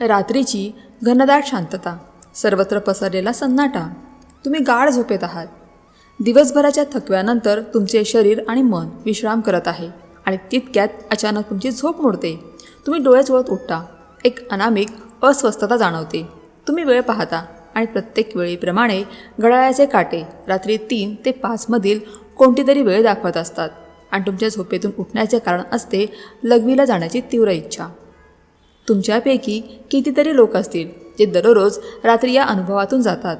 रात्रीची घनदाट शांतता सर्वत्र पसरलेला सन्नाटा. तुम्ही गाढ झोपेत आहात. दिवसभराच्या थकव्यानंतर तुमचे शरीर आणि मन विश्राम करत आहे आणि तितक्यात अचानक तुमची झोप मोडते. तुम्ही डोळे चोळत उठता. एक अनामिक अस्वस्थता जाणवते. तुम्ही वेळ पाहता आणि प्रत्येक वेळीप्रमाणे घड्याळाचे काटे रात्री तीन ते पाचमधील कोणती तरी वेळ दाखवत असतात आणि तुमच्या झोपेतून उठण्याचे कारण असते लघवीला जाण्याची तीव्र इच्छा. तुमच्यापैकी कितीतरी लोक असतील जे दररोज रात्री या अनुभवातून जातात.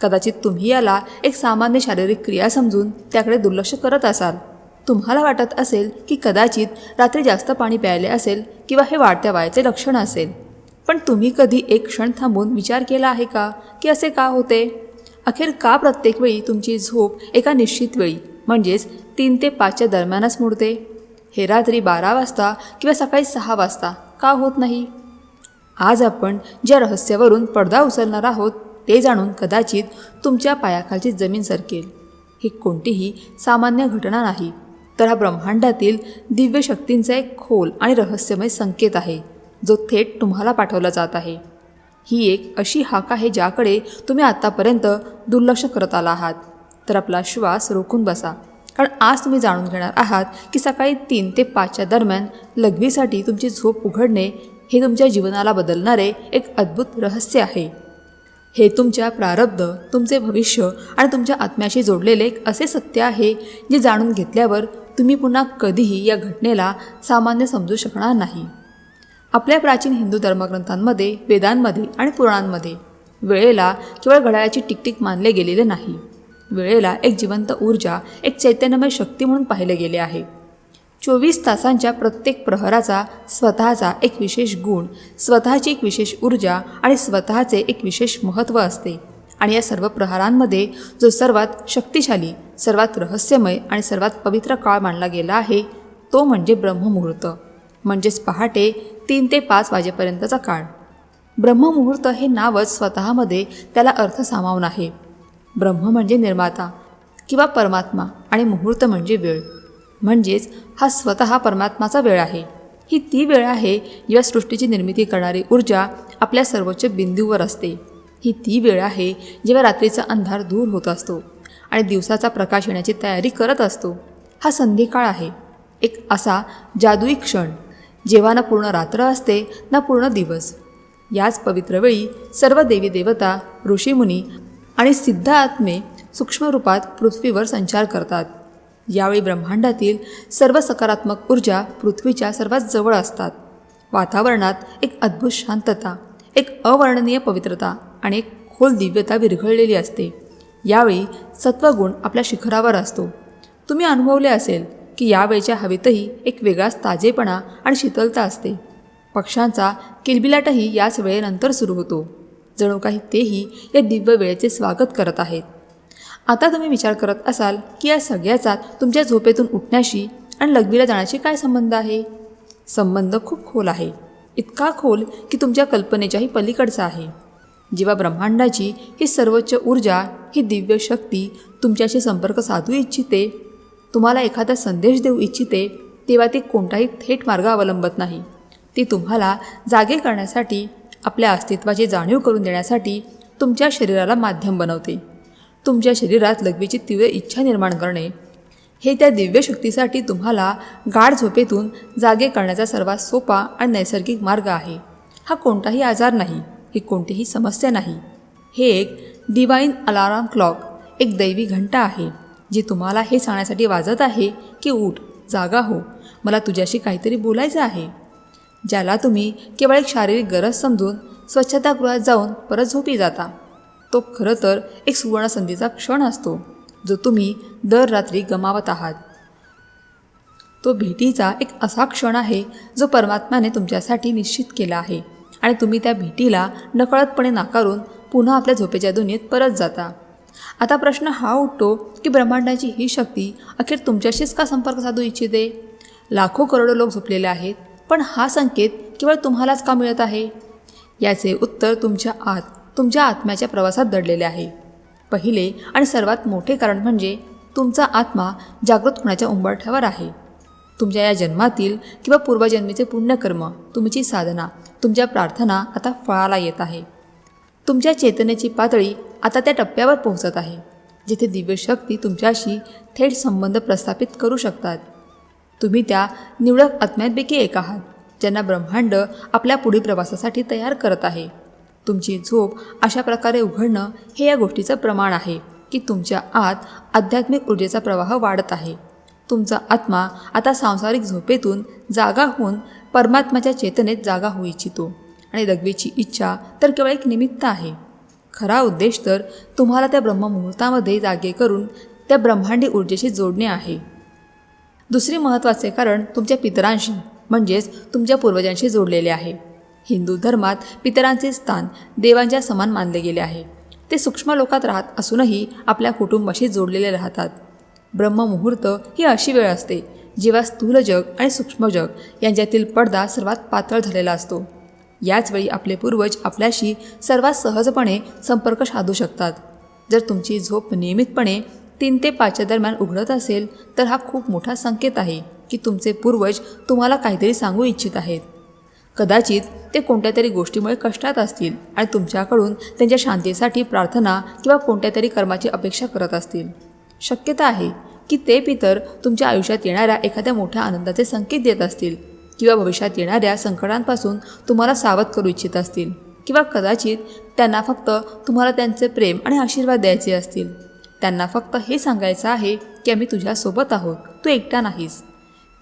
कदाचित तुम्ही याला एक सामान्य शारीरिक क्रिया समजून त्याकडे दुर्लक्ष करत असाल. तुम्हाला वाटत असेल की कदाचित रात्री जास्त पाणी प्यायले असेल किंवा हे वाढत्या वयाचे लक्षण असेल. पण तुम्ही कधी एक क्षण थांबून विचार केला आहे का की असे का होते? अखेर का प्रत्येक वेळी तुमची झोप एका निश्चित वेळी म्हणजेच तीन ते पाचच्या दरम्यानच मोडते? हे रात्री बारा वाजता किंवा सकाळी सहा वाजता का होत नाही? आज आपण ज्या रहस्यावरून पडदा उचलणार आहोत ते जाणून कदाचित तुमच्या पायाखालची जमीन सरकेल. ही कोणतीही सामान्य घटना नाही तर हा ब्रह्मांडातील दिव्य शक्तींचा एक खोल आणि रहस्यमय संकेत आहे जो थेट तुम्हाला पाठवला जात आहे. ही एक अशी हाक आहे ज्याकडे तुम्ही आत्तापर्यंत दुर्लक्ष करत आला आहात. तर आपला श्वास रोखून बसा. कारण आज तुम्ही जाणून घेणार आहात की सकाळी तीन ते पाचच्या दरम्यान लघवीसाठी तुमची झोप उघडणे हे तुमच्या जीवनाला बदलणारे एक अद्भुत रहस्य आहे. हे तुमच्या प्रारब्ध तुमचे भविष्य आणि तुमच्या आत्म्याशी जोडलेले एक असे सत्य आहे जे जाणून घेतल्यावर तुम्ही पुन्हा कधीही या घटनेला सामान्य समजू शकणार नाही. आपल्या प्राचीन हिंदू धर्मग्रंथांमध्ये वेदांमध्ये आणि पुराणांमध्ये वेळेला केवळ घड्याळाची टिकटिक मानले गेलेले नाही. वेळेला एक जिवंत ऊर्जा एक चैतन्यमय शक्ती म्हणून पाहिले गेले आहे. चोवीस तासांच्या प्रत्येक प्रहराचा स्वतःचा एक विशेष गुण स्वतःची एक विशेष ऊर्जा आणि स्वतःचे एक विशेष महत्त्व असते. आणि या सर्व प्रहारांमध्ये जो सर्वात शक्तिशाली सर्वात रहस्यमय आणि सर्वात पवित्र काळ मानला गेला आहे तो म्हणजे ब्रह्ममुहूर्त. म्हणजेच पहाटे तीन ते पाच वाजेपर्यंतचा काळ. ब्रह्ममुहूर्त हे नावच स्वतःमध्ये त्याला अर्थ सामावून आहे. ब्रह्म म्हणजे निर्माता किंवा परमात्मा आणि मुहूर्त म्हणजे वेळ. म्हणजेच हा स्वतः परमात्माचा वेळ आहे. ही ती वेळ आहे जेव्हा सृष्टीची निर्मिती करणारी ऊर्जा आपल्या सर्वोच्च बिंदूवर असते. ही ती वेळ आहे जेव्हा रात्रीचा अंधार दूर होत असतो आणि दिवसाचा प्रकाश येण्याची तयारी करत असतो. हा संधिकाळ आहे. एक असा जादुई क्षण जेव्हा ना पूर्ण रात्र असते ना पूर्ण दिवस. याच पवित्र वेळी सर्व देवी देवता ऋषीमुनी आणि सिद्ध आत्मे सूक्ष्मरूपात पृथ्वीवर संचार करतात. यावेळी ब्रह्मांडातील सर्व सकारात्मक ऊर्जा पृथ्वीच्या सर्वात जवळ असतात. वातावरणात एक अद्भुत शांतता एक अवर्णनीय पवित्रता आणि एक खोल दिव्यता विरघळलेली असते. यावेळी सत्वगुण आपल्या शिखरावर असतो. तुम्ही अनुभवले असेल की यावेळच्या हवेतही एक वेगळाच ताजेपणा आणि शीतलता असते. पक्ष्यांचा किलबिलाटही याच वेळेनंतर सुरू होतो. जणू काही तेही या दिव्य वेळेचे स्वागत करत आहेत. आता तुम्ही विचार करत असाल की या सगळ्याचा तुमच्या झोपेतून उठण्याशी आणि लघवीला जाण्याशी काय संबंध आहे? संबंध खूप खोल आहे. इतका खोल की तुमच्या कल्पनेच्याही पलीकडचा आहे. जेव्हा ब्रह्मांडाची ही सर्वोच्च ऊर्जा ही दिव्य शक्ती तुमच्याशी संपर्क साधू इच्छिते तुम्हाला एखादा संदेश देऊ इच्छिते तेव्हा ती कोणताही थेट मार्ग अवलंबत नाही. ती तुम्हाला जागे करण्यासाठी आपल्या अस्तित्वाची जाणीव करून देण्यासाठी तुमच्या शरीराला माध्यम बनवते. तुमच्या शरीरात लघवीची तीव्र इच्छा निर्माण करणे. हे त्या दिव्य शक्तीसाठी तुम्हाला गाढ झोपेतून जागे करण्याचा सर्वात सोपा आणि नैसर्गिक मार्ग आहे. हा कोणताही आजार नाही ही कोणतीही समस्या नाही. हे एक डिवाईन अलाराम क्लॉक एक दैवी घंटा आहे जी तुम्हाला हे सांगण्यासाठी वाजत आहे की उठ जागा हो. मला तुझ्याशी काहीतरी बोलायचं आहे. ज्याला तुम्ही केवळ एक शारीरिक गरज समजून स्वच्छतागृहात जाऊन परत झोपी जाता. तो खरं तर एक सुवर्णसंधीचा क्षण असतो जो तुम्ही दर रात्री गमावत आहात. तो भेटीचा एक असा क्षण आहे जो परमात्म्याने तुमच्यासाठी निश्चित केला आहे आणि तुम्ही त्या भेटीला नकळतपणे नाकारून पुन्हा आपल्या झोपेच्या दुनियेत परत जाता. आता प्रश्न हा उठतो की ब्रह्मांडाची ही शक्ती अखेर तुमच्याशीच का संपर्क साधू इच्छिते? लाखो करोडो लोक झोपलेले आहेत पण हा संकेत केवळ तुम्हालाच का मिळत आहे? याचे उत्तर तुमच्या आत तुमच्या आत्म्याच्या प्रवासात दडलेले आहे. पहिले आणि सर्वात मोठे कारण म्हणजे तुमचा आत्मा जागृत होण्याच्या उंबरठ्यावर आहे. तुमच्या या जन्मातील किंवा पूर्वजन्मीचे पुण्यकर्म तुमची साधना तुमच्या प्रार्थना आता फळाला येत आहे. तुमच्या चेतनेची पातळी आता त्या टप्प्यावर पोहोचत आहे जिथे दिव्यशक्ती तुमच्याशी थेट संबंध प्रस्थापित करू शकतात. तुम्ही त्या निवडक आत्म्यांपैकी एक आहात ज्यांना ब्रह्मांड आपल्या पुढील प्रवासासाठी तयार करत आहे. तुमची झोप अशा प्रकारे उघडणं हे या गोष्टीचं प्रमाण आहे की तुमच्या आत आध्यात्मिक ऊर्जेचा प्रवाह वाढत आहे. तुमचा आत्मा आता सांसारिक झोपेतून जागा होऊन परमात्माच्या चेतनेत जागा होऊ इच्छितो. आणि दगवीची इच्छा तर केवळ एक निमित्त आहे. खरा उद्देश तर तुम्हाला त्या ब्रह्ममुहूर्तामध्ये जागे करून त्या ब्रह्मांडी ऊर्जेशी जोडणे आहे. दुसरे महत्त्वाचे कारण तुमच्या पितरांशी म्हणजेच तुमच्या पूर्वजांशी जोडलेले आहे. हिंदू धर्मात पितरांचे स्थान देवांच्या समान मानले गेले आहे. ते सूक्ष्म लोकात राहत असूनही आपल्या कुटुंबाशी जोडलेले राहतात. ब्रह्ममुहूर्त ही अशी वेळ असते जेव्हा स्थूल जग आणि सूक्ष्म जग यांच्यातील पडदा सर्वात पातळ झालेला असतो. याचवेळी आपले पूर्वज आपल्याशी सर्वात सहजपणे संपर्क साधू शकतात. जर तुमची झोप नियमितपणे तीन ते पाचच्या दरम्यान उघडत असेल तर हा खूप मोठा संकेत आहे की तुमचे पूर्वज तुम्हाला काहीतरी सांगू इच्छित आहेत. कदाचित ते कोणत्या तरी गोष्टीमुळे कष्टात असतील आणि तुमच्याकडून त्यांच्या शांतीसाठी प्रार्थना किंवा कोणत्या तरी कर्माची अपेक्षा करत असतील. शक्यता आहे की ते पितर तुमच्या आयुष्यात येणाऱ्या एखाद्या मोठ्या आनंदाचे संकेत देत असतील किंवा भविष्यात येणाऱ्या संकटांपासून तुम्हाला सावध करू इच्छित असतील किंवा कदाचित त्यांना फक्त तुम्हाला त्यांचे प्रेम आणि आशीर्वाद द्यायचे असतील. त्यांना फक्त हे सांगायचं आहे की आम्ही तुझ्यासोबत आहोत. तू एकटा नाहीस.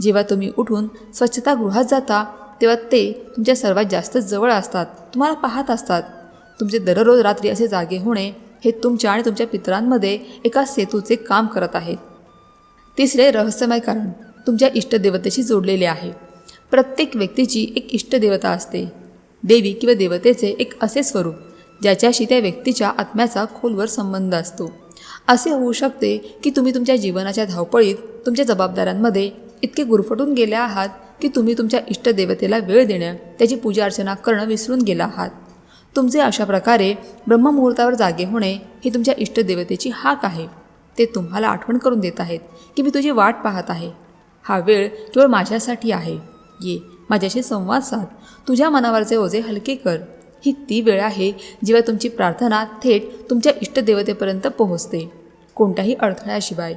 जेव्हा तुम्ही उठून स्वच्छतागृहात जाता तेव्हा ते तुमच्या सर्वात जास्त जवळ असतात. तुम्हाला पाहत असतात. तुमचे दररोज रात्री असे जागे होणे हे तुमच्या आणि तुमच्या पितरांमध्ये एका सेतूचे काम करत आहेत तिसरे रहस्यमय कारण तुमच्या इष्टदेवतेशी जोडलेले आहे. प्रत्येक व्यक्तीची एक इष्टदेवता असते. देवी किंवा देवतेचे एक असे स्वरूप ज्याच्याशी त्या व्यक्तीच्या आत्म्याचा खोलवर संबंध असतो. असे होऊ शकते की तुम्ही तुमच्या जीवनाच्या धावपळीत तुमच्या जबाबदाऱ्यांमध्ये इतके गुरफटून गेले आहात की तुम्ही तुमच्या इष्टदेवतेला वेळ देणं त्याची पूजा अर्चना करणं विसरून गेला आहात. तुमचे अशा प्रकारे ब्रह्ममुहूर्तावर जागे होणे ही तुमच्या इष्टदेवतेची हाक आहे. ते तुम्हाला आठवण करून देत आहेत की मी तुझी वाट पाहत आहे. हा वेळ केवळ माझ्यासाठी आहे. ये माझ्याशी संवाद साध. तुझ्या मनावरचे ओझे हलके कर. ही ती वेळ आहे जेव्हा तुमची प्रार्थना थेट तुमच्या इष्टदेवतेपर्यंत पोहोचते कोणत्याही अडथळ्याशिवाय.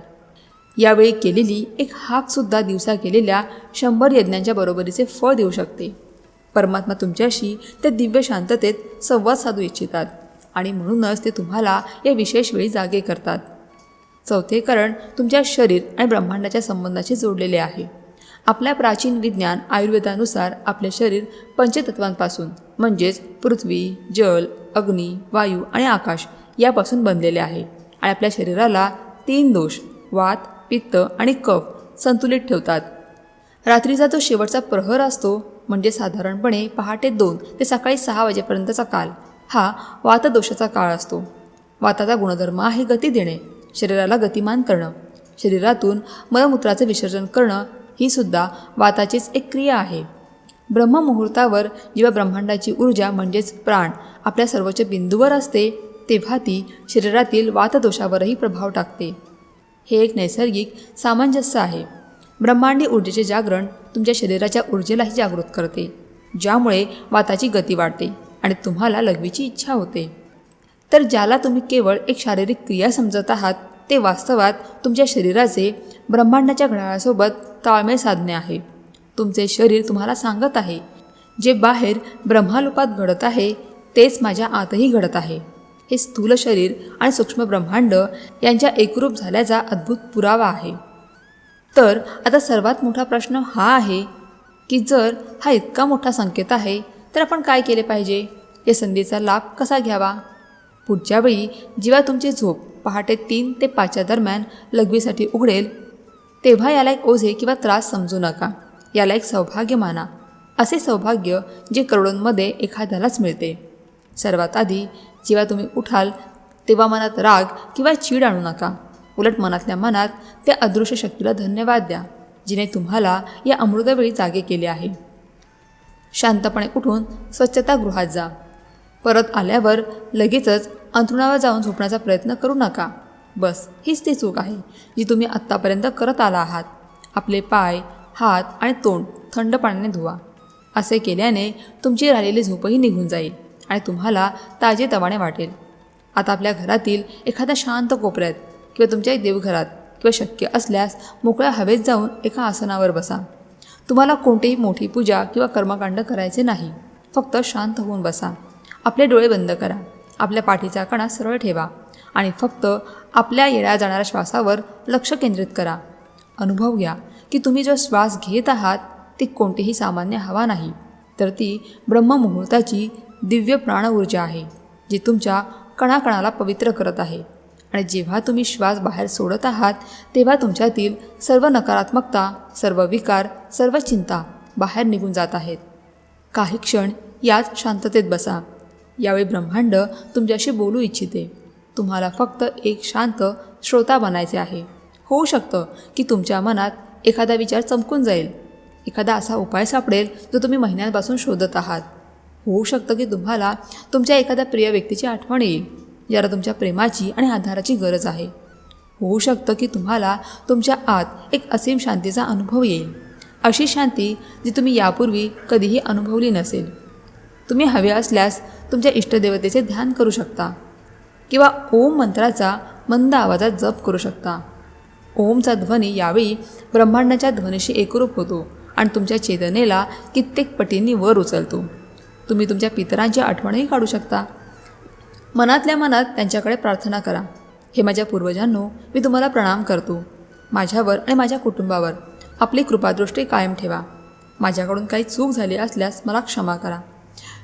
यावेळी केलेली एक हाकसुद्धा दिवसा केलेल्या शंभर यज्ञांच्या बरोबरीचे फळ देऊ शकते. परमात्मा तुमच्याशी त्या दिव्य शांततेत संवाद साधू इच्छितात आणि म्हणूनच ते तुम्हाला या विशेष वेळी जागे करतात. चौथे कारण तुमच्या शरीर आणि ब्रह्मांडाच्या संबंधाशी जोडलेले आहे. आपल्या प्राचीन विज्ञान आयुर्वेदानुसार आपले शरीर पंचतत्वांपासून म्हणजेच पृथ्वी जल अग्नी वायू आणि आकाश यापासून बनलेले आहे आणि आपल्या शरीराला तीन दोष वात पित्त आणि कफ संतुलित ठेवतात. रात्रीचा जो शेवटचा प्रहर असतो म्हणजे साधारणपणे पहाटे दोन ते सकाळी सहा वाजेपर्यंतचा काल हा वातदोषाचा काळ असतो. वाताचा गुणधर्म आहे गती देणे शरीराला गतिमान करणं. शरीरातून मलमूत्राचे विसर्जन करणं ही सुद्धा वाताचीच एक क्रिया आहे. ब्रह्ममुहूर्तावर जेव्हा ब्रह्मांडाची ऊर्जा म्हणजेच प्राण आपल्या सर्वोच्च बिंदूवर असते तेव्हा ती शरीरातील वातदोषावरही प्रभाव टाकते. हे एक नैसर्गिक सामंजस्य आहे. ब्रह्मांडी ऊर्जेचे जागरण तुमच्या शरीराच्या ऊर्जेलाही जागृत करते ज्यामुळे वाताची गती वाढते आणि तुम्हाला लघवीची इच्छा होते. तर ज्याला तुम्ही केवळ एक शारीरिक क्रिया समजत आहात ते वास्तवात तुमच्या शरीराचे ब्रह्मांडाच्या घड्याळासोबत ताळमेळ साधणे आहे. तुमचे शरीर तुम्हाला सांगत आहे. जे बाहेर ब्रह्मालोपात घडत आहे तेच माझ्या आतही घडत आहे. हे स्थूल शरीर आणि सूक्ष्म ब्रह्मांड यांच्या एकरूप झाल्याचा अद्भुत पुरावा आहे. तर आता सर्वात मोठा प्रश्न हा आहे की जर हा इतका मोठा संकेत आहे तर आपण काय केले पाहिजे? या संधीचा लाभ कसा घ्यावा? पुढच्या वेळी जेव्हा तुमची झोप पहाटे तीन ते पाचच्या दरम्यान लघवीसाठी उघडेल तेव्हा याला एक ओझे किंवा त्रास समजू नका. याला एक सौभाग्य माना. असे सौभाग्य जे करोडोंमध्ये एखाद्यालाच मिळते. सर्वात आधी जेव्हा तुम्ही उठाल तेव्हा मनात राग किंवा चीड आणू नका. उलट मनातल्या मनात त्या अदृश्य शक्तीला धन्यवाद द्या जिने तुम्हाला या अमृतवेळी जागे केले आहे. शांतपणे उठून स्वच्छतागृहात जा. परत आल्यावर लगेचच अंथरुणावर जाऊन झोपण्याचा प्रयत्न करू नका. बस हीच ती चूक आहे जी तुम्ही आत्तापर्यंत करत आला आहात. आपले पाय हात आणि तोंड थंड पाण्याने धुवा. असे केल्याने तुमची राहिलेली झोपही निघून जाईल आणि तुम्हाला ताजेतवाने वाटेल. आता आपल्या घरातील एखाद्या शांत कोपऱ्यात किंवा तुमच्या देवघरात किंवा शक्य असल्यास मोकळ्या हवेत जाऊन एका आसनावर बसा. तुम्हाला कोणतीही मोठी पूजा किंवा कर्मकांड करायचे नाही. फक्त शांत होऊन बसा. आपले डोळे बंद करा. आपल्या पाठीचा कणा सरळ ठेवा. आणि फक्त आपल्या येण्या जाणाऱ्या श्वासावर लक्ष केंद्रित करा. अनुभव घ्या की तुम्ही जो श्वास घेत आहात ती कोणतीही सामान्य हवा नाही तर ती ब्रह्ममुहूर्ताची दिव्य प्राण ऊर्जा आहे जी तुमच्या कणाकणाला पवित्र करत आहे. आणि जेव्हा तुम्ही श्वास बाहेर सोडत आहात तेव्हा तुमच्यातील सर्व नकारात्मकता सर्व विकार सर्व चिंता बाहेर निघून जात आहेत. काही क्षण याच शांततेत बसा. यावेळी ब्रह्मांड तुमच्याशी बोलू इच्छिते. तुम्हाला फक्त एक शांत श्रोता बनायचे आहे. होऊ शकतं की तुमच्या मनात एखादा विचार चमकून जाईल. एखादा असा उपाय सापडेल जो तुम्ही महिन्यांपासून शोधत आहात. होऊ शकतं की तुम्हाला तुमच्या एखाद्या प्रिय व्यक्तीची आठवण येईल ज्याला तुमच्या प्रेमाची आणि आधाराची गरज आहे. होऊ शकतं की तुम्हाला तुमच्या आत एक असीम शांतीचा अनुभव येईल. अशी शांती जी तुम्ही यापूर्वी कधीही अनुभवली नसेल. तुम्ही हवे असल्यास तुमच्या इष्टदेवतेचे ध्यान करू शकता. किंवा ओम मंत्राचा मंद आवाजात जप करू शकता. ओमचा ध्वनी यावेळी ब्रह्मांडाच्या ध्वनीशी एकरूप होतो आणि तुमच्या चेतनेला कित्येक पटींनी वर उचलतो. तुम्ही तुमच्या पितरांची आठवणही काढू शकता. मनातल्या मनात त्यांच्याकडे प्रार्थना करा. हे माझ्या पूर्वजांनो मी तुम्हाला प्रणाम करतो. माझ्यावर आणि माझ्या कुटुंबावर आपली कृपादृष्टी कायम ठेवा. माझ्याकडून काही चूक झाली असल्यास मला क्षमा करा.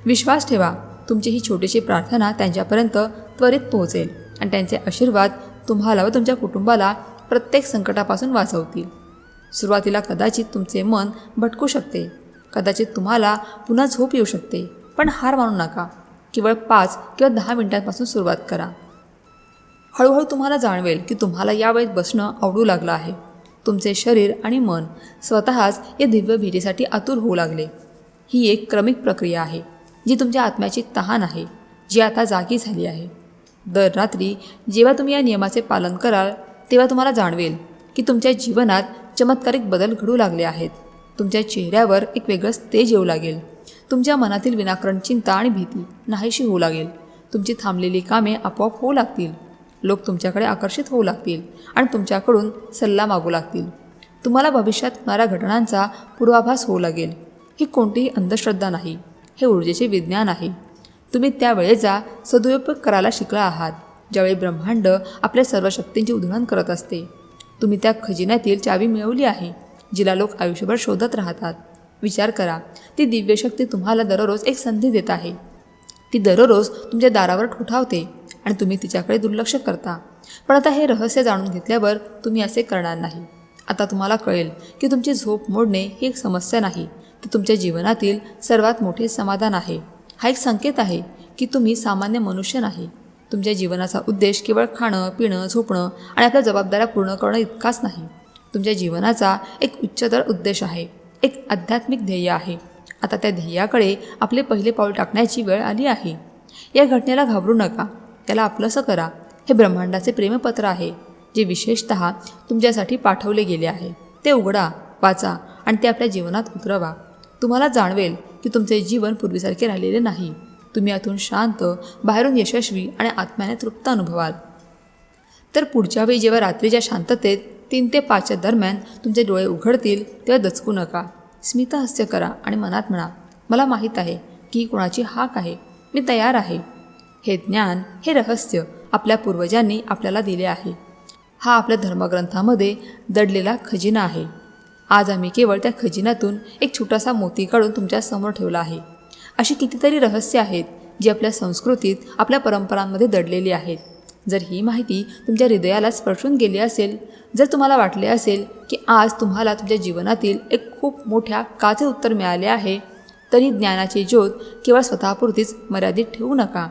विश्वास ठेवा. तुमची ही छोटीशी प्रार्थना त्यांच्यापर्यंत त्वरित पोहोचेल आणि त्यांचे आशीर्वाद तुम्हाला व तुमच्या कुटुंबाला प्रत्येक संकटापासून वाचवतील. सुरुवातीला कदाचित तुमचे मन भटकू शकते. कदाचित तुम्हाला पुन्हा झोप येऊ शकते. पण हार मानू नका. केवळ पाच किंवा दहा मिनिटांपासून सुरुवात करा. हळूहळू तुम्हाला जाणवेल की तुम्हाला या वेळेत बसणं आवडू लागलं आहे. तुमचे शरीर आणि मन स्वतःच या दिव्य भेटीसाठी आतुर होऊ लागले. ही एक क्रमिक प्रक्रिया आहे. जी तुमच्या आत्म्याची तहान आहे जी आता जागी झाली आहे. दर रात्री जेव्हा तुम्ही या नियमाचे पालन कराल तेव्हा तुम्हाला जाणवेल की तुमच्या जीवनात चमत्कारिक बदल घडू लागले आहेत. तुमच्या चेहऱ्यावर एक वेगळंच तेज येऊ लागेल. तुमच्या मनातील विनाकारण चिंता आणि भीती नाहीशी होऊ लागेल. तुमची थांबलेली कामे आपोआप होऊ लागतील. लोक तुमच्याकडे आकर्षित होऊ लागतील आणि तुमच्याकडून सल्ला मागू लागतील. तुम्हाला भविष्यात होणाऱ्या घटनांचा पूर्वाभास होऊ लागेल. ही कोणतीही अंधश्रद्धा नाही. हे ऊर्जेचे विज्ञान आहे. तुम्ही त्या वेळेचा सदुपयोग करायला शिकला आहात. ज्यावेळी ब्रह्मांड आपल्या सर्व शक्तींची उधळण करत असते. तुम्ही त्या खजिन्यातील चावी मिळवली आहे जिला लोक आयुष्यभर शोधत राहतात. विचार करा ती दिव्यशक्ती तुम्हाला दररोज एक संधी देत आहे. ती दररोज तुमच्या दारावर ठुठावते आणि तुम्ही तिच्याकडे दुर्लक्ष करता. पण आता हे रहस्य जाणून घेतल्यावर तुम्ही असे करणार नाही. आता तुम्हाला कळेल की तुमची झोप मोडणे ही एक समस्या नाही ती तुमच्या जीवनातील सर्वात मोठे समाधान आहे. हा एक संकेत आहे की तुम्ही सामान्य मनुष्य नाही. तुमच्या जीवनाचा उद्देश केवळ खाणं पिणं झोपणं आणि आपल्या जबाबदाऱ्या पूर्ण करणं इतकाच नाही. तुमच्या जीवनाचा एक उच्चतर उद्देश आहे. एक आध्यात्मिक ध्येय आहे. आता त्या ध्येयाकडे आपले पहिले पाऊल टाकण्याची वेळ आली आहे. या घटनेला घाबरू नका. त्याला आपलंसं करा. हे ब्रह्मांडाचे प्रेमपत्र आहे जे विशेषत तुमच्यासाठी पाठवले गेले आहे. ते उघडा वाचा आणि ते आपल्या जीवनात उतरवा. तुम्हाला जाणवेल की तुमचे जीवन पूर्वीसारखे राहिलेले नाही. तुम्ही यातून शांत बाहेरून यशस्वी आणि आत्म्याने तृप्त अनुभवाल. तर पुढच्या वेळी जेव्हा रात्रीच्या शांततेत तीन ते पाचच्या दरम्यान तुमचे डोळे उघडतील तेव्हा दचकू नका. स्मितहास्य करा आणि मनात म्हणा मला माहीत आहे की कोणाची हाक आहे. मी तयार आहे. हे ज्ञान हे रहस्य आपल्या पूर्वजांनी आपल्याला दिले आहे. हा आपल्या धर्मग्रंथामध्ये दडलेला खजिना आहे. आज आम्ही केवळ त्या खजिन्यातून एक छोटासा मोती काढून तुमच्यासमोर ठेवला आहे. अशी कितीतरी रहस्य आहेत जी आपल्या संस्कृतीत आपल्या परंपरांमध्ये दडलेली आहेत. जर ही माहिती तुमच्या हृदयाला स्पर्शून गेली असेल जर तुम्हाला वाटले असेल की आज तुम्हाला तुमच्या जीवनातील एक खूप मोठ्या काचे उत्तर मिळाले आहे तरी ज्ञानाची ज्योत केवळ स्वतःपुरतीच मर्यादित ठेवू नका.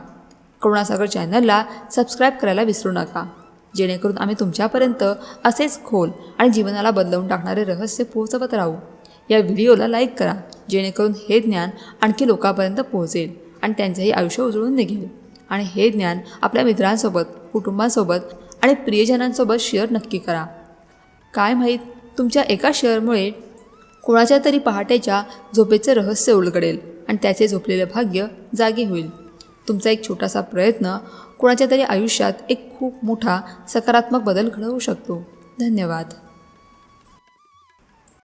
करुणासागर चॅनलला सबस्क्राईब करायला विसरू नका. जेणेकरून आम्ही तुमच्यापर्यंत असेच खोल आणि जीवनाला बदलवून टाकणारे रहस्य पोहोचवत राहू. या व्हिडिओला लाईक करा जेणेकरून हे ज्ञान आणखी लोकांपर्यंत पोहोचेल आणि त्यांचंही आयुष्य उजळून निघेल. आणि हे ज्ञान आपल्या मित्रांसोबत कुटुंबासोबत आणि प्रियजनांसोबत शेअर नक्की करा. काय माहीत तुमच्या एका शेअरमुळे कोणाच्या तरी पहाटेच्या झोपेचं रहस्य उलगडेल आणि त्याचे झोपलेले भाग्य जागे होईल. तुमचा एक छोटासा प्रयत्न कोणाच्या तरी आयुष्यात एक खूप मोठा सकारात्मक बदल घडवू शकतो. धन्यवाद.